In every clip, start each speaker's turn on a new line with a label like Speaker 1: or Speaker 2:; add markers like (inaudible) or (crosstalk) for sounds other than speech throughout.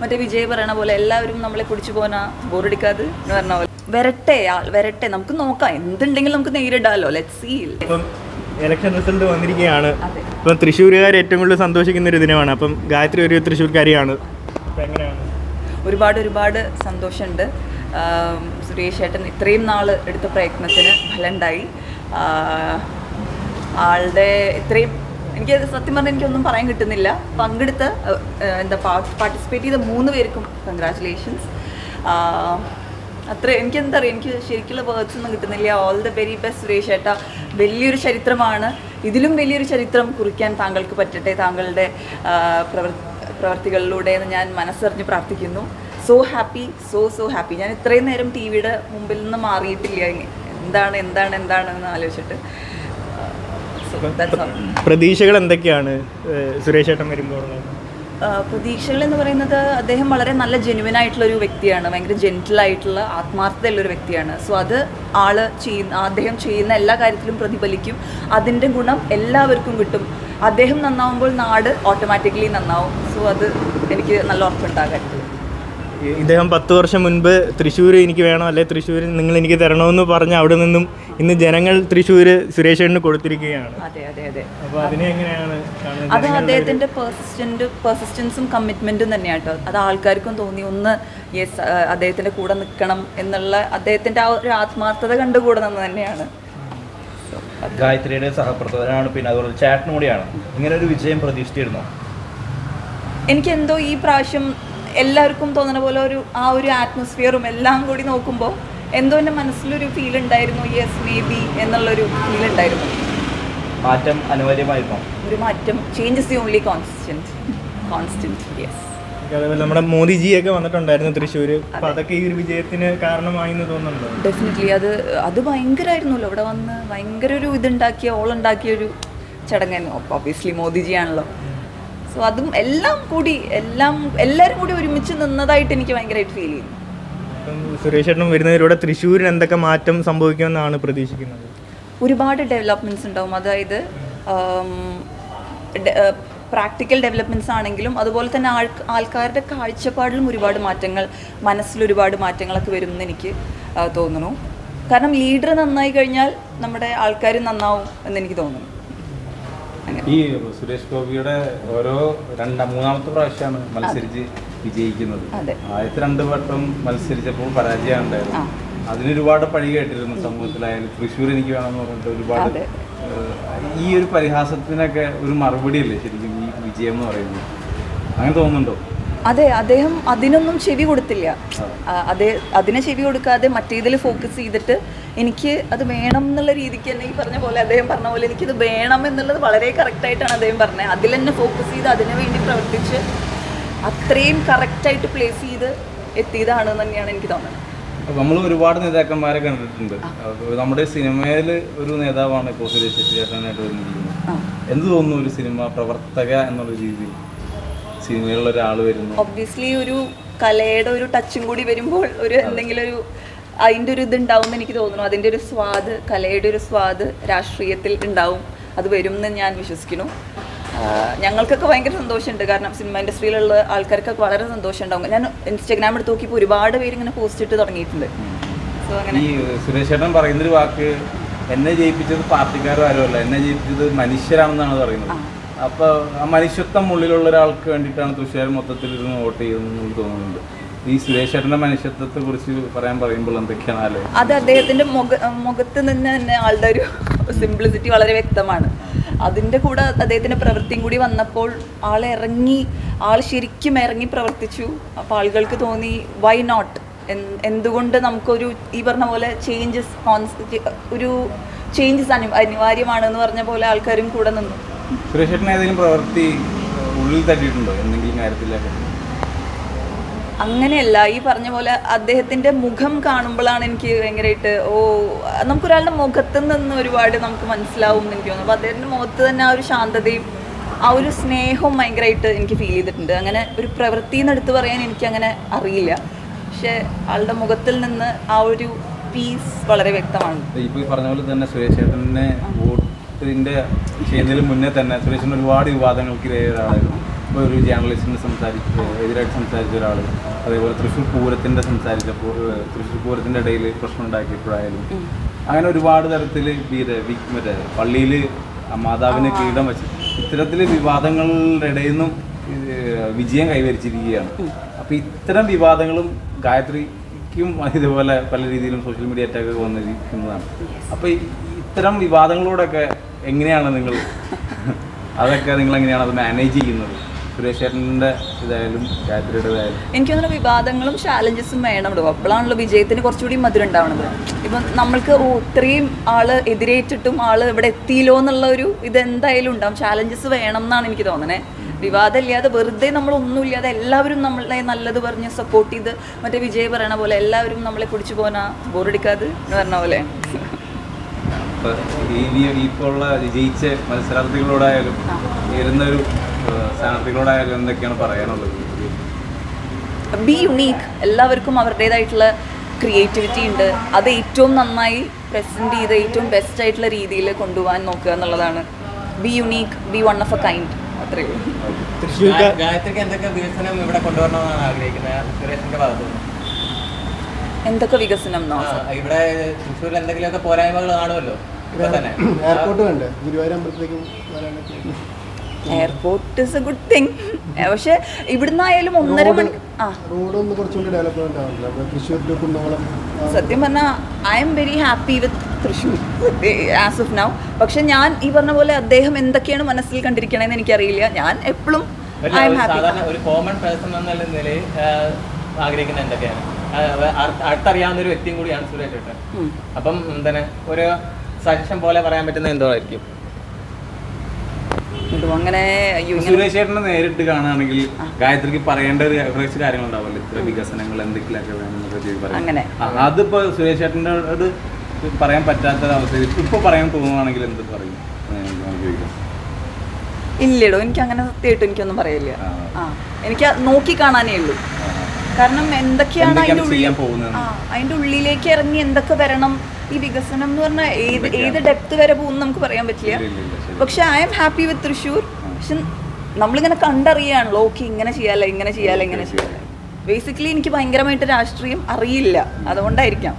Speaker 1: മറ്റേ വിജയ് പറയണ പോലെ എല്ലാവരും നമ്മളെ പിടിച്ചു പോനാ ബോറടിക്കാതെ എന്ന് പറഞ്ഞ പോലെ. വരട്ടെ ആൾ വരട്ടെ. നമുക്ക് നോക്കാം. എന്തുണ്ടെങ്കിലും നമുക്ക് നേരിടാലോ. ലെറ്റ് സീ
Speaker 2: ഇപ്പം ഇലക്ഷൻ റിസൾട്ട് വന്നിരിക്കുകയാണ്. ഇപ്പൊ തൃശ്ശൂരുകാർ ഏറ്റവും കൂടുതൽ സന്തോഷിക്കുന്ന ഒരു ദിനമാണ്. അപ്പം ഗായത്രി ഒരു തൃശ്ശൂർക്കാരിയാണ്.
Speaker 1: ഒരുപാട് ഒരുപാട് സന്തോഷമുണ്ട്. സുരേഷ് ഏട്ടൻ ഇത്രയും നാൾ എടുത്ത പ്രയത്നത്തിന് ഫലമുണ്ടായി ആളുടെ ഇത്രയും എനിക്ക് സത്യം പറഞ്ഞാൽ എനിക്കൊന്നും പറയാൻ കിട്ടുന്നില്ല. പങ്കെടുത്ത എന്താ പാർട്ടിസിപ്പേറ്റ് ചെയ്ത മൂന്ന് പേർക്കും കൺഗ്രാറ്റുലേഷൻസ് അത്ര എനിക്ക് എന്താ എനിക്ക് ശരിക്കുള്ള വേർഡ്സ് ഒന്നും കിട്ടുന്നില്ല. All the very best Suresh ഏട്ട. വലിയൊരു ചരിത്രമാണ്. ഇതിലും വലിയൊരു ചരിത്രം കുറിക്കാൻ താങ്കൾക്ക് പറ്റട്ടെ താങ്കളുടെ പ്രവർത്തികളിലൂടെ എന്ന് ഞാൻ മനസ്സറിഞ്ഞ് പ്രാർത്ഥിക്കുന്നു. So happy so so happy ഞാൻ ഇത്രയും നേരം ടി വിയുടെ മുമ്പിൽ നിന്ന് മാറിയിട്ടില്ല എന്താണ് എന്താണ് എന്താണ് എന്ന് ആലോചിച്ചിട്ട്.
Speaker 2: പ്രതീക്ഷകൾ എന്തൊക്കെയാണ് സുരേഷ് ഏട്ടൻ വരുമ്പോൾ?
Speaker 1: പ്രതീക്ഷകൾ എന്ന് പറയുന്നത് അദ്ദേഹം വളരെ നല്ല ജെനുവിൻ ആയിട്ടുള്ള ഒരു വ്യക്തിയാണ്. ഭയങ്കര ജെന്റിൽ ആയിട്ടുള്ള ആത്മാർത്ഥതയുള്ള ഒരു വ്യക്തിയാണ്. സോ അത് ആൾ ചെയ്യുന്ന അദ്ദേഹം ചെയ്യുന്ന എല്ലാ കാര്യത്തിലും പ്രതിഫലിക്കും. അതിന്റെ ഗുണം എല്ലാവർക്കും കിട്ടും. അദ്ദേഹം നന്നാവുമ്പോൾ നാട് ഓട്ടോമാറ്റിക്കലി നന്നാവും. സോ അത് എനിക്ക് നല്ല
Speaker 2: ഉറപ്പുണ്ടാകാൻ. ഇദ്ദേഹം പത്ത് വർഷം മുൻപ് തൃശ്ശൂർ എനിക്ക് വേണം? അല്ലെ തൃശ്ശൂർ നിങ്ങൾ എനിക്ക് തരണമെന്ന് പറഞ്ഞ് അവിടെ നിന്നും ഇന്ന് ജനങ്ങൾ തൃശ്ശൂർ സുരേഷ് കൊടുത്തിരിക്കുകയാണ്.
Speaker 1: അതെ അതെ അതെ.
Speaker 2: അപ്പോൾ അതിനെ എങ്ങനെയാണ് കാണുന്നത്?
Speaker 1: അത് അദ്ദേഹത്തിന്റെ പെർസിസ്റ്റന്റ് പെർസിസ്റ്റൻസും കമ്മിറ്റ്മെന്റും തന്നെയാണ് കേട്ടോ. അത് ആൾക്കാർക്കും തോന്നി ഒന്ന് യെസ് അദ്ദേഹത്തിന്റെ കൂടെ നിൽക്കണം എന്നുള്ള അദ്ദേഹത്തിന്റെ ആ ഒരു ആത്മാർത്ഥത കണ്ടു കൂടെ നിന്ന് തന്നെയാണ്.
Speaker 3: ഗായത്രിയുടെ സഹപ്രവർത്തകനാണ് പിന്നെ അതുപോലെ ചേട്ടനും കൂടിയാണ്. ഇങ്ങനെ ഒരു വിജയം പ്രതീക്ഷിച്ചിരുന്നു?
Speaker 1: എനിക്ക് എന്തോ ഈ പ്രാവശ്യം എല്ലാവർക്കും തോന്നുന്ന പോലെ ഒരു ആ ഒരു ആറ്റ്മോസ്ഫിയറും എല്ലാം കൂടി നോക്കുമ്പോൾ എന്തോ എന്റെ മനസ്സിലൊരു ഫീൽ ഉണ്ടായിരുന്നു യെസ് മേ ബി എന്നുള്ളൊരു ഫീൽ ഉണ്ടായിരുന്നു.
Speaker 3: മാറ്റം അനിവാര്യമായിരുന്നു?
Speaker 1: ഒരു മാറ്റം changes the only constant constant yes
Speaker 2: അതേപോലെ നമ്മുടെ മോദിജിയൊക്കെ വന്നിട്ടുണ്ടായിരുന്നു തൃശ്ശൂർ അപ്പോൾ അതൊക്കെ ഈ ഒരു വിജയത്തിന് കാരണമായി എന്ന് തോന്നുന്നുണ്ടോ?
Speaker 1: ഡെഫിനറ്റ്ലി അത് അത് ഭയങ്കരമായിരുന്നല്ലോ ഇവിടെ വന്ന് ഭയങ്കര ഒരു ഇതുണ്ടാക്കിയ ഓളുണ്ടാക്കിയ ഒരു ചടങ്ങായിരുന്നു. ഒബ്വിയസ്ലി മോദിജിയാണല്ലോ. സോ അതും എല്ലാം കൂടി എല്ലാം എല്ലാവരും കൂടി ഒരുമിച്ച് നിന്നതായിട്ട് എനിക്ക് ഭയങ്കരമായിട്ട് ഫീൽ ചെയ്യുന്നു.
Speaker 2: സുരേഷ് ഏട്ടൻ വരുന്നതിലൂടെ തൃശ്ശൂരിന് എന്തൊക്കെ മാറ്റം സംഭവിക്കുമെന്നാണ് പ്രതീക്ഷിക്കുന്നത്?
Speaker 1: ഒരുപാട് ഡെവലപ്മെന്റ്സ് ഉണ്ടാവും. അതായത് പ്രാക്ടിക്കൽ ഡെവലപ്മെന്റ്സ് ആണെങ്കിലും അതുപോലെ തന്നെ ആൾ ആൾക്കാരുടെ കാഴ്ചപ്പാടിലും ഒരുപാട് മാറ്റങ്ങൾ മനസ്സിൽ ഒരുപാട് മാറ്റങ്ങളൊക്കെ വരും എന്ന് എനിക്ക് തോന്നുന്നു. കാരണം ലീഡർ നന്നായി കഴിഞ്ഞാൽ നമ്മുടെ ആൾക്കാർ നന്നാവും എന്ന് എനിക്ക് തോന്നുന്നു.
Speaker 4: ഈ സുരേഷ് ഗോപിയുടെ ഓരോ രണ്ടാം മൂന്നാമത്തെ പ്രാവശ്യമാണ് മത്സരിച്ച് വിജയിക്കുന്നത്. ആദ്യത്തെ രണ്ട് വട്ടം മത്സരിച്ചപ്പോൾ പരാജയം ഉണ്ടായിരുന്നു അതിന് ഒരുപാട് പഴി കേട്ടിരുന്നു സമൂഹത്തിലായാലും തൃശ്ശൂർ എനിക്ക് വേണമെന്ന് പറഞ്ഞിട്ട് ഒരുപാട് ഈ ഒരു പരിഹാസത്തിനൊക്കെ ഒരു മറുപടി അല്ലേ ശരിക്കും ഈ വിജയം എന്ന് പറയുന്നത്? അങ്ങനെ തോന്നുന്നുണ്ടോ?
Speaker 1: അതെ അദ്ദേഹം അതിനൊന്നും ചെവി കൊടുത്തില്ല. അതേ. അതിനെ ചെവി കൊടുക്കാതെ മറ്റേതിൽ ഫോക്കസ് ചെയ്തിട്ട് എനിക്ക് അത് വേണം എന്നുള്ള രീതിക്ക് തന്നെ ഈ പറഞ്ഞ പോലെ അദ്ദേഹം പറഞ്ഞ പോലെ എനിക്കിത് വേണം എന്നുള്ളത് വളരെ കറക്റ്റായിട്ടാണ് അദ്ദേഹം പറഞ്ഞത്. അതിൽ തന്നെ ഫോക്കസ് ചെയ്ത് അതിനു വേണ്ടി പ്രവർത്തിച്ച് അത്രയും കറക്റ്റായിട്ട് പ്ലേസ് ചെയ്ത് എത്തിയതാണ് തന്നെയാണ് എനിക്ക് തോന്നുന്നത്.
Speaker 4: നമ്മൾ ഒരുപാട് നേതാക്കന്മാരെ കണ്ടിട്ടുണ്ട്. നമ്മുടെ സിനിമയിൽ ഒരു നേതാവാണ് ഇപ്പോൾ സുരേഷ് ചേട്ടനായിട്ട് വന്നിരിക്കുന്നത്.
Speaker 1: ആ.
Speaker 4: എന്ത് തോന്നുന്നു ഒരു സിനിമ പ്രവർത്തക എന്നുള്ള രീതിയിൽ? സിനിമയിലുള്ള ഒരാൾ വരുന്നു.
Speaker 1: ഒബ്വിയസ്ലി ഒരു കലയുടെ ഒരു ടച്ചും കൂടി വരുമ്പോൾ ഒരു എന്തെങ്കിലും ഒരു അതിന്റെ ഒരു ഇത് ഉണ്ടാവും എന്ന് എനിക്ക് തോന്നുന്നു. അതിന്റെ ഒരു സ്വാദ് കലയുടെ ഒരു സ്വാദ് രാഷ്ട്രീയത്തിൽ ഉണ്ടാവും. അത് വരും എന്ന് ഞാൻ വിശ്വസിക്കുന്നു. ഞങ്ങൾക്കൊക്കെ ഭയങ്കര സന്തോഷമുണ്ട്. കാരണം സിനിമ ഇൻഡസ്ട്രിയിലുള്ള ആൾക്കാർക്കൊക്കെ വളരെ സന്തോഷം ഉണ്ടാവും ഞാൻ ഇൻസ്റ്റാഗ്രാം എടുത്ത് നോക്കിയപ്പോൾ ഒരുപാട് പേര് ഇങ്ങനെ പോസ്റ്റ് ഇട്ട് തുടങ്ങിയിട്ടുണ്ട്. സോ അങ്ങനെ
Speaker 4: ഈ സുരേഷ് ചേട്ടൻ പറയുന്നൊരു വാക്ക് എന്നെ ജയിപ്പിച്ചത് പാർട്ടിക്കാരോ ആരുമല്ല എന്നെ ജയിപ്പിച്ചത് മനുഷ്യരാണെന്നാണ് പറയുന്നത്. അപ്പോൾ ആ മനുഷ്യത്വം ഉള്ളിലുള്ള ഒരാൾക്ക് വേണ്ടിയിട്ടാണ് തൃശ്ശൂർ മൊത്തത്തിൽ ഇരുന്ന് വോട്ട് ചെയ്തതെന്ന് തോന്നുന്നുണ്ട്. ഈ സുരേഷ് ചേട്ടന്റെ മനുഷ്യത്വത്തെ കുറിച്ച് പറയാൻ പറയുമ്പോൾ എന്തൊക്കെയാണ്
Speaker 1: അത് അദ്ദേഹത്തിന്റെ മുഖ മുഖത്ത് നിന്ന് തന്നെ ആളുടെ ഒരു സിംപ്ലിസിറ്റി വളരെ വ്യക്തമാണ്. അതിന്റെ കൂടെ അദ്ദേഹത്തിന്റെ പ്രവൃത്തിയും കൂടി വന്നപ്പോൾ ആൾ ഇറങ്ങി ആൾ ശരിക്കും ഇറങ്ങി പ്രവർത്തിച്ചു. അപ്പോൾ ആളുകൾക്ക് തോന്നി വൈ നോട്ട് എന്തുകൊണ്ട് നമുക്കൊരു ഈ പറഞ്ഞ പോലെ ചേഞ്ചസ് കോൺസ് ഒരു ചേഞ്ചസ് അനു അനിവാര്യമാണെന്ന് പറഞ്ഞ പോലെ ആൾക്കാരും കൂടെ നിന്നു.
Speaker 4: സുരേഷ് ഏതെങ്കിലും പ്രവൃത്തി ഉള്ളിൽ തട്ടിയിട്ടുണ്ടോ? എന്തെങ്കിലും കാര്യത്തിലൊക്കെ
Speaker 1: അങ്ങനെയല്ല ഈ പറഞ്ഞ പോലെ അദ്ദേഹത്തിന്റെ മുഖം കാണുമ്പോഴാണ് എനിക്ക് ഭയങ്കരമായിട്ട് ഓ നമുക്കൊരാളുടെ മുഖത്ത് നിന്ന് ഒരുപാട് നമുക്ക് മനസ്സിലാവും എന്ന് എനിക്ക് തോന്നുന്നു. അപ്പോൾ അദ്ദേഹത്തിന്റെ മുഖത്ത് തന്നെ ആ ഒരു ശാന്തതയും ആ ഒരു സ്നേഹവും ഭയങ്കരമായിട്ട് എനിക്ക് ഫീൽ ചെയ്തിട്ടുണ്ട്. അങ്ങനെ ഒരു പ്രവൃത്തി എന്ന് എടുത്തു പറയാൻ എനിക്ക് അങ്ങനെ അറിയില്ല. പക്ഷെ ആളുടെ മുഖത്തിൽ നിന്ന് ആ ഒരു പീസ് വളരെ വ്യക്തമാണ്.
Speaker 4: ഇപ്പോൾ ഈ പറഞ്ഞ പോലെ തന്നെ സുരേഷ് ചേട്ടനെ വോട്ടിന്റെ ചെയ്യുന്നതിന് മുന്നേ തന്നെ സുരേഷിന് ഒരുപാട് വിവാദങ്ങൾക്ക് ഇതേ ഒരാളായിരുന്നു ഇപ്പോൾ ഒരു ജേർണലിസ്റ്റിനെ സംസാരിച്ച് എതിരായിട്ട് സംസാരിച്ച ഒരാൾ അതേപോലെ തൃശ്ശൂർ പൂരത്തിന്റെ സംസാരിച്ചപ്പോൾ തൃശ്ശൂർ പൂരത്തിന്റെ ഇടയിൽ പ്രശ്നം ഉണ്ടാക്കിയപ്പോഴായാലും അങ്ങനെ ഒരുപാട് തരത്തിൽ മറ്റേ പള്ളിയിൽ മാതാവിനെ കീടം വെച്ച് ഇത്തരത്തിൽ വിവാദങ്ങളുടെ ഇടയിൽ നിന്നും വിജയം കൈവരിച്ചിരിക്കുകയാണ്. അപ്പോൾ ഇത്തരം വിവാദങ്ങളും ഗായത്രിക്കും ഇതുപോലെ പല രീതിയിലും സോഷ്യൽ മീഡിയ അറ്റാക്ക് വന്നിരിക്കുന്നതാണ്. അപ്പോൾ ഇത്തരം വിവാദങ്ങളോടൊക്കെ എങ്ങനെയാണ് നിങ്ങൾ (laughs) അതൊക്കെ നിങ്ങൾ എങ്ങനെയാണ് അത് മാനേജ് ചെയ്യുന്നത്? സുരേഷ് ചേട്ടന്റെ ഇതായാലും ഗായത്രിയുടേതായാലും
Speaker 1: എനിക്ക് തോന്നുന്നു വിവാദങ്ങളും ചാലഞ്ചസും വേണം കേട്ടോ അപ്പോഴാണല്ലോ വിജയത്തിന് കുറച്ചുകൂടി മധുരം ഉണ്ടാവുന്നത് ഇപ്പം നമ്മൾക്ക് ഇത്രയും ആൾ എതിരേറ്റിട്ടും ആൾ ഇവിടെ എത്തിയില്ലോ എന്നുള്ള ഒരു ഇത് എന്തായാലും ഉണ്ടാവും. ചാലഞ്ചസ് വേണം എന്നാണ് എനിക്ക് തോന്നണേ. വിവാദമില്ലാതെ വെറുതെ നമ്മൾ ഒന്നുമില്ലാതെ എല്ലാവരും നമ്മളെ നല്ലത് പറഞ്ഞ് സപ്പോർട്ട് ചെയ്ത് മറ്റേ വിജയ് പറയണ പോലെ എല്ലാവരും നമ്മളെ കുടിച്ചു പോനാ ബോറടിക്കാതെ എന്ന് പറഞ്ഞ പോലെ.
Speaker 4: ഇപ്പോൾ ഉള്ള ജയിച്ച മത്സരാർത്ഥികളോടായാലും ഏഹ്, സ്ഥാനാർത്ഥികളോടായാലും എന്തൊക്കെയാണ് പറയാനുള്ളത്?
Speaker 1: ബി യുണീക്ക് എല്ലാവർക്കും അവരുടേതായിട്ടുള്ള ക്രിയേറ്റിവിറ്റി ഉണ്ട്. അത് ഏറ്റവും നന്നായി പ്രസന്റ് ചെയ്ത് ഏറ്റവും ബെസ്റ്റ് ആയിട്ടുള്ള രീതിയിൽ കൊണ്ടുപോകാൻ നോക്കുക എന്നുള്ളതാണ്. Be unique be one of a kind അത്രയേ ഉള്ളൂ.
Speaker 5: ഗായത്രിക്ക് എന്തൊക്കെ വികസനം ഇവിടെ കൊണ്ടുവരണമെന്നാണ് ആഗ്രഹിക്കുന്നത്?
Speaker 1: എന്തൊക്കെ വികസനം
Speaker 5: ഇവിടെ തൃശ്ശൂരിൽ എന്തെങ്കിലുമൊക്കെ പോരായ്മകൾ കാണുമല്ലോ. ഇപ്പൊ തന്നെ. (coughs)
Speaker 6: എയർപോർട്ട് വേണ്ടേ ഗുരുവായൂർ അമ്പലത്തിലേക്കും വരാനൊക്കെ.
Speaker 1: Airport is a good thing പക്ഷെ ഇവിടുന്ന് ആയാലും ഒന്നര ആ. സത്യം പറഞ്ഞാൽ I am very happy with Thrissur as of now പക്ഷെ ഞാൻ ഈ പറഞ്ഞ പോലെ അദ്ദേഹം എന്തൊക്കെയാണ് മനസ്സിൽ കണ്ടിരിക്കണേന്ന് എനിക്കറിയില്ല. ഞാൻ എപ്പോഴും ഐ എം
Speaker 5: ഒരു
Speaker 1: ഹാപ്പി
Speaker 5: സാധാരണ ഒരു കോമൺ പേഴ്സൺ എന്നുള്ള നിലയിൽ ആഗ്രഹിക്കുന്ന എന്തൊക്കെയാണ്? അടുത്തറിയാവുന്ന ഒരു വ്യക്തിയും കൂടിയാണ് സുരേഷ് ഏട്ടൻ. അപ്പം എന്താണ്? ഒരു സജഷൻ പോലെ പറയാൻ പറ്റുന്ന എന്തോ ആയിരിക്കും?
Speaker 1: അങ്ങനെ അയ്യോ
Speaker 4: സുരേഷ് ചേട്ടനെ നേരിട്ട് കാണുകയാണെങ്കിൽ ഗായത്രിക്ക് പറയേണ്ട ഒരു കുറച്ച് കാര്യങ്ങൾ ഉണ്ടാവില്ല ഇത്ര വികസനങ്ങൾ എന്തൊക്കെയൊക്കെ വേണമെന്നൊക്കെ.
Speaker 1: അങ്ങനെ.
Speaker 4: അതിപ്പോ സുരേഷ് ചേട്ടനോട് പറയാൻ പറ്റാത്ത അവസ്ഥയിൽ ഇപ്പൊ പറയാൻ തോന്നുവാണെങ്കിൽ എന്ത് പറയും?
Speaker 1: ഇല്ലടോ എനിക്ക് അങ്ങനെ സത്യമായിട്ട് എനിക്കൊന്നും പറയില്ല.
Speaker 4: ആ.
Speaker 1: എനിക്ക് നോക്കി കാണാനേ ഉള്ളൂ. കാരണം എന്തൊക്കെയാണ് അതിന്റെ ഉള്ളിൽ ആ അതിന്റെ ഉള്ളിലേക്ക് ഇറങ്ങി എന്തൊക്കെ വരണം? ഈ വികസനം എന്ന് പറഞ്ഞാൽ ഏത് ഏത് ഡെപ്ത് വരെ പോകും നമുക്ക് പറയാൻ പറ്റില്ല. പക്ഷെ I am happy with Thrissur. പക്ഷെ നമ്മളിങ്ങനെ കണ്ടറിയാണല്ലോ ഓക്കെ ഇങ്ങനെ ചെയ്യാലോ ഇങ്ങനെ ചെയ്യാലോ ഇങ്ങനെ ചെയ്യാലോ. ബേസിക്കലി എനിക്ക് ഭയങ്കരമായിട്ട് രാഷ്ട്രീയം അറിയില്ല. അതുകൊണ്ടായിരിക്കാം.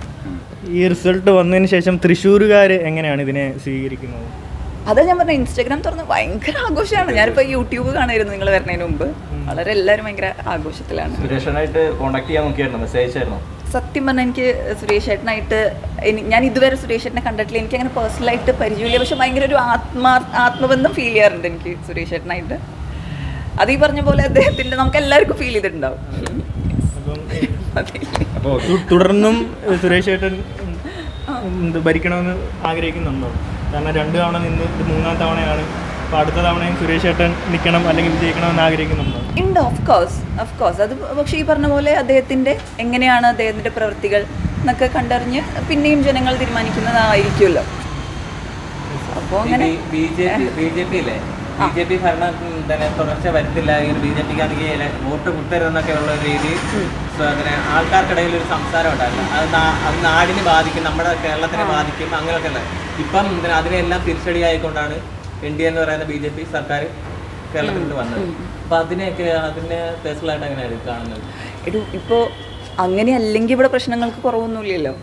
Speaker 2: ഈ റിസൾട്ട് വന്നതിന് ശേഷം തൃശ്ശൂരുകാർ എങ്ങനെയാണ് ഇതിനെ സ്വീകരിക്കുന്നത്?
Speaker 1: അതാ ഞാൻ പറഞ്ഞ ഇൻസ്റ്റാഗ്രാം തുറന്ന് ഭയങ്കര ആഘോഷമാണ്. ഞാനിപ്പോൾ യൂട്യൂബ് കാണായിരുന്നു നിങ്ങൾ വരുന്നതിന് മുമ്പ്. വളരെ എല്ലാവരും ഭയങ്കര ആഘോഷത്തിലാണ്.
Speaker 3: സുരേഷനായിട്ട് കോൺടാക്ട് ചെയ്യാൻ നോക്കിയായിരുന്നു? മെസ്സേജ് അയച്ചായിരുന്നു
Speaker 1: സത്യം പറഞ്ഞാൽ എനിക്ക് സുരേഷ് ഏട്ടനായിട്ട് ഞാൻ ഇതുവരെ സുരേഷ് ഏട്ടനെ കണ്ടിട്ടില്ല. എനിക്ക് അങ്ങനെ പേഴ്സണലായിട്ട് പരിചയമില്ല. പക്ഷെ ഭയങ്കര ഒരു ആത്മാ ആത്മബന്ധം ഫീൽ ചെയ്യാറുണ്ട് എനിക്ക് സുരേഷ് ഏട്ടനായിട്ട് അത് ഈ പറഞ്ഞ പോലെ അദ്ദേഹത്തിന്റെ നമുക്ക് എല്ലാവർക്കും ഫീൽ ചെയ്തിട്ടുണ്ടാവും.
Speaker 4: അപ്പോൾ
Speaker 2: തുടർന്നും സുരേഷ് ഏട്ടൻ ഭരിക്കണമെന്ന് ആഗ്രഹിക്കുന്നുണ്ടോ? കാരണം രണ്ട് തവണ നിന്ന് മൂന്നാം തവണയാണ് അപ്പോൾ അടുത്ത തവണയും സുരേഷ് ഏട്ടൻ നിൽക്കണം അല്ലെങ്കിൽ വിജയിക്കണമെന്ന് ആഗ്രഹിക്കുന്നുണ്ടോ?
Speaker 1: ഉണ്ട് ഓഫ് കോഴ്സ് ഓഫ് കോഴ്സ് അത് പക്ഷേ ഈ പറഞ്ഞ പോലെ അദ്ദേഹത്തിന്റെ എങ്ങനെയാണ് അദ്ദേഹത്തിന്റെ പ്രവൃത്തികൾ എന്നൊക്കെ കണ്ടറിഞ്ഞ് പിന്നെയും ജനങ്ങൾ തീരുമാനിക്കുന്നതായിരിക്കുമല്ലോ. അപ്പോൾ അങ്ങനെ
Speaker 5: B J P B J P അല്ലേ ബി ജെ പി ഭരണം തന്നെ തുടർച്ച വരുത്തില്ല ബി ജെ പിക്ക് ആണെങ്കിൽ വോട്ട് കുത്തരുതെന്നൊക്കെ ഉള്ള ഒരു രീതി. അങ്ങനെ ആൾക്കാർക്കിടയിൽ ഒരു സംസാരം ഉണ്ടായിരുന്നു. അത് അത് നാടിനെ ബാധിക്കും നമ്മുടെ കേരളത്തിനെ ബാധിക്കും അങ്ങനെയൊക്കെ ഉള്ളത്. ഇപ്പം അതിനെല്ലാം അതിനെല്ലാം തിരിച്ചടിയായിക്കൊണ്ടാണ് ഡി എന്ന് പറയുന്ന ബി ജെ പി സർക്കാർ കേരളത്തിൽ വന്നത്. അപ്പൊ അതിനെയൊക്കെ അതിനെ പേഴ്സണലായിട്ട് എങ്ങനെയായിരുന്നു കാണുന്നത്?
Speaker 1: എടൂ ഇപ്പോൾ അങ്ങനെ അല്ലെങ്കിൽ ഇവിടെ പ്രശ്നങ്ങൾക്ക് കുറവൊന്നുമില്ലല്ലോ.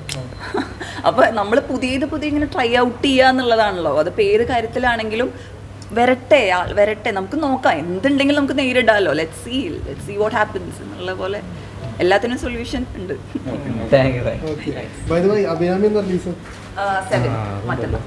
Speaker 1: അപ്പോൾ നമ്മൾ പുതിയത് പുതിയ ഇങ്ങനെ ട്രൈ ഔട്ട് ചെയ്യുക എന്നുള്ളതാണല്ലോ. അതിപ്പോൾ ഏത് കാര്യത്തിലാണെങ്കിലും വരട്ടെ വരട്ടെ. നമുക്ക് നോക്കാം. എന്തുണ്ടെങ്കിലും നമുക്ക് നേരിടാമല്ലോ let see let see what happens എന്നുള്ള പോലെ എല്ലാത്തിനും സൊല്യൂഷൻ ഉണ്ട്.
Speaker 5: Thank you
Speaker 6: by the way Abhirami എന്ന റിലീസ്
Speaker 1: സെവൻ മറ്റന്നാൾ.